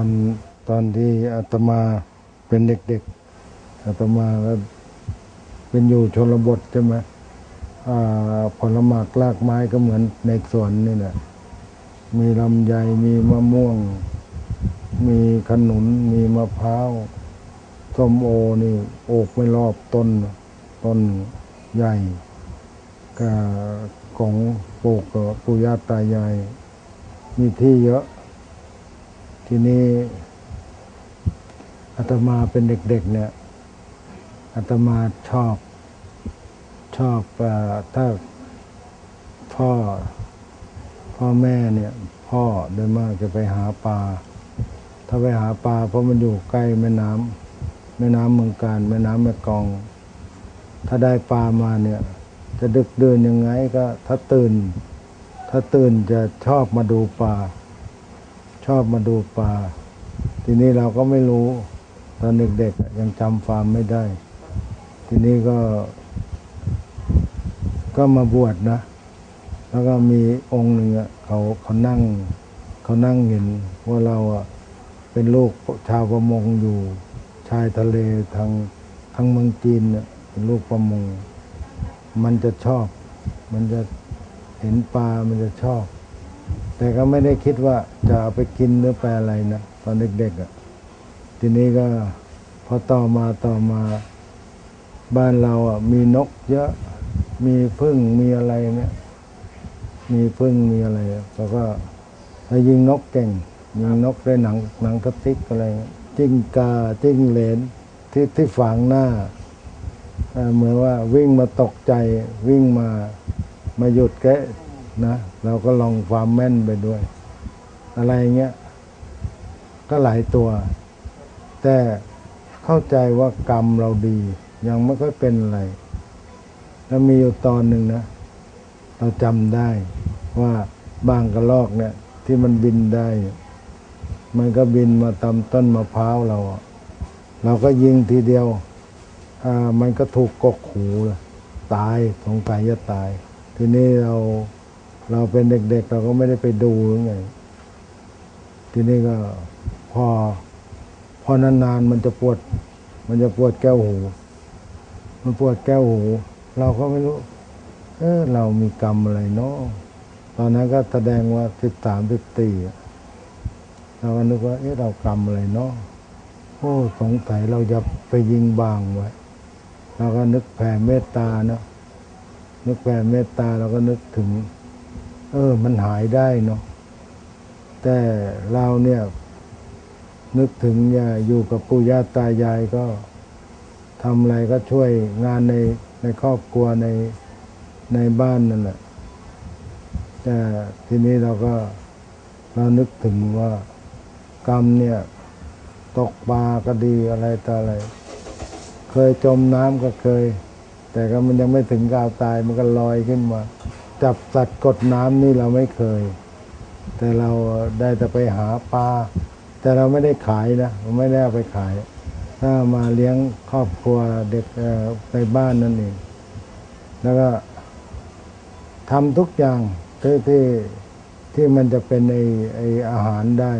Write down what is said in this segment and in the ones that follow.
อนตอนที่อาตมาเป็นเด็กๆอาตมาเป็นอยู่ชนบทใช่ไหมอ่าผลหมากลากไม้ก็เหมือนในสวนนี่แหละมีลำไยมีมะม่วง มีขนุนมีมะพร้าวส้มโอนี่โอกไม่รอบต้นต้นใหญ่ก็ของปลูกกับปู่ย่าตายายมีที่เยอะ ทีนี้อาตมาเป็นเด็กๆเนี่ยอาตมาชอบชอบอถ้าพ่อพ่อแม่เนี่ยพ่อโดยมากจะไปหาปลาถ้าไปหาปลาเพราะมันอยู่ใกล้แม่น้ำแม่น้ำเมืองการแม่น้ำแม่กอง ถ้าได้ปลามาเนี่ย จะดึกเดินยังไงก็ถ้าตื่น ถ้าตื่นจะชอบมาดูปลา อบมาดูปลา ทีนี้เราก็ไม่รู้ ตอนเด็กๆยังจำฟาร์มไม่ได้ ทีนี้ก็ ก็มาบวชนะ แล้วก็มีองค์หนึ่งเขาเขานั่ง เขานั่งเห็นว่าเราอะเป็นลูกชาวประมงอยู่ชายทะเลทางทางเมืองจีนเป็นลูกประมง มันจะชอบ มันจะเห็นปลา มันจะชอบ แต่ก็ไม่ได้คิดว่าจะเอาไปกินหรือไปอะไรนะตอนเด็กๆอะ่ะทีนี้ก็พอต่อมาต่อมาบ้านเราอะมีนกเยอะมีพึ่งมีอะไรเนี่ยมีพึ่งมีอะไรอะแล้วก็ถ้ายิงนกเก่ง ยิงนกได้หนังหนังกระติกอะไรจิ้งกาจิ้งเหลนที่ที่ฝังหน้าเหมือนว่าวิ่งมาตกใจวิ่งมามาหยุดแก นะเราก็ลองความแม่นไปด้วย อะไรเงี้ย ก็หลายตัว แต่เข้าใจว่ากรรมเราดี ยังไม่ค่อยเป็นอะไรแล้วมีอยู่ตอนหนึ่งนะ เราจำได้ว่าบางกระลอกเนี่ย ที่มันบินได้ มันก็บินมาตามต้นมะพร้าวเรา เราก็ยิงทีเดียวมันก็ถูกกกหูเลยตายสงสัยจะตาย ทีนี้เรา เราเป็นเด็กๆ เราก็ไม่ได้ไปดูหรือไง ทีนี้ก็พอ พอนานๆมันจะปวด มันจะปวดแก้วหู มันปวดแก้วหู เราก็ไม่รู้ เออเรามีกรรมอะไรเนาะตอนนั้นก็แสดงว่าสิบสามสิบตีเราก็นึกว่า เอ๊ะเรากรรมอะไรเนาะโอ้สงสัยเราจะไปยิงบางไว้เราก็นึกแผ่เมตตาเนาะนึกแผ่เมตตาเราก็นึกถึง เออ มันหายได้เนาะแต่เราเนี่ย นึกถึงอย่าอยู่กับปู่ย่าตายายก็ทำอะไรก็ช่วยงานในในครอบครัวในในบ้านนั่นแหละแต่ทีนี้เราก็เรานึกถึงว่ากรรมเนี่ย ตกปลาก็ดีอะไรต่ออะไร เคยจมน้ำก็เคย แต่ก็มันยังไม่ถึงกาวตายมันก็ลอยขึ้นมา จับสัตว์กดน้ำนี่เราไม่เคย แต่เราได้แต่ไปหาปลาแต่เราไม่ได้ขายนะไม่ได้ไปขาย ถ้ามาเลี้ยงครอบครัวเด็กในบ้านนั่นเอง แล้วก็ทำทุกอย่างที่ที่ที่มันจะเป็นไอไออาหารได้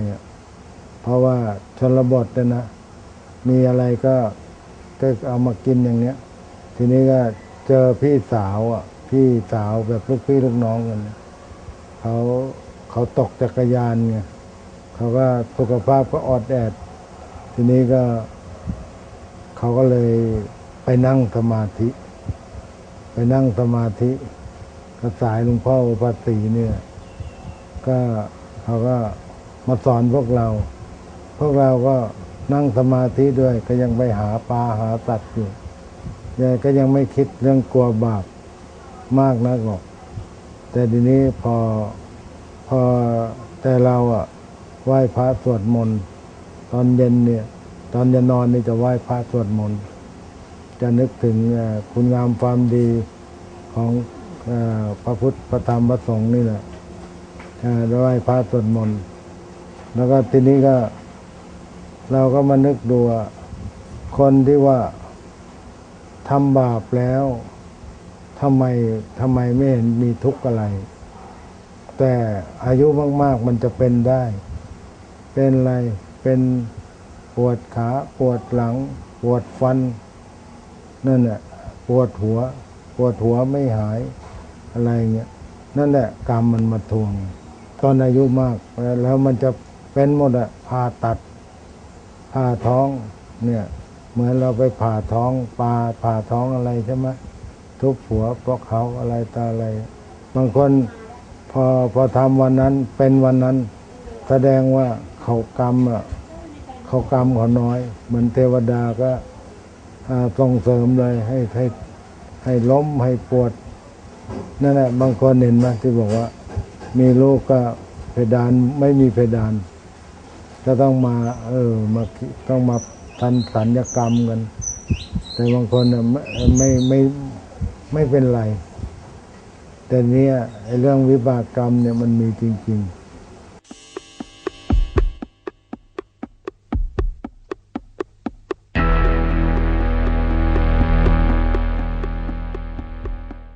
เพราะว่าชนบทนะ มีอะไรก็ก็เอามากินอย่างเนี้ย ทีนี้ก็เจอพี่สาวอะ พี่สาวแบบลูกพี่ลูกน้องกันเขาเขาตกจักรยานไงเขาก็สุขภาพก็อดแอด ทีนี้ก็ เขาก็เลยไปนั่งสมาธิ ไปนั่งสมาธิกระสายหลวงพ่อปาสีเนี่ย ก็เขาก็มาสอนพวกเรา พวกเราก็นั่งสมาธิด้วย ก็ยังไปหาปลาหาสัตว์อยู่ยายก็ยังไม่คิดเรื่องกลัวบาป มากนักหรอก แต่ทีนี้พอพอแต่เราอะไหว้พระสวดมนต์ตอนเย็นเนี่ย ตอนจะนอนนี่จะไหว้พระสวดมนต์จะนึกถึงคุณงามความดีของอพระพุทธพระธรรมพระสงฆ์นี่แหละเอ่อไหว้พระสวดมนต์แล้วก็ทีนี้ก็ เราก็มานึกดูว่าคนที่ว่าทำบาปแล้ว ทำไมทำไมไม่เห็นมีทุกข์อะไร แต่อายุมาก ๆ มันจะเป็นได้ เป็นอะไร เป็นปวดขาปวดหลัง ปวดฟัน นั่นแหละปวดหัว ปวดหัวไม่หายอะไรเงี้ยนั่นแหละกรรมมันมาทวง ตอนอายุมากแล้วมันจะเป็นหมดอะผ่าตัดผ่าท้องเนี่ยเหมือนเราไปผ่าท้องปลาผ่าท้องอะไรใช่ไหม ทุบหัวเพราะเขาอะไรตาอะไร บางคนพอพอทำวันนั้นเป็นวันนั้น แสดงว่าเขากรรมอะเขากรรมเขาน้อย เหมือนเทวดาก็ส่งเสริมเลยให้ให้ให้ล้มให้ปวดนั่นแหละบางคนเห็นไหมที่บอกว่า มีลูกก็เพดานไม่มีเพดาน ก็ต้องมา เออมาต้องมาทันสัญญกรรมกัน แต่บางคนน่ไม่ไม่ไม่ ไม่เป็นไร แต่เนี้ยไอ้เรื่องวิบากกรรมเนี่ยมันมีจริง ๆ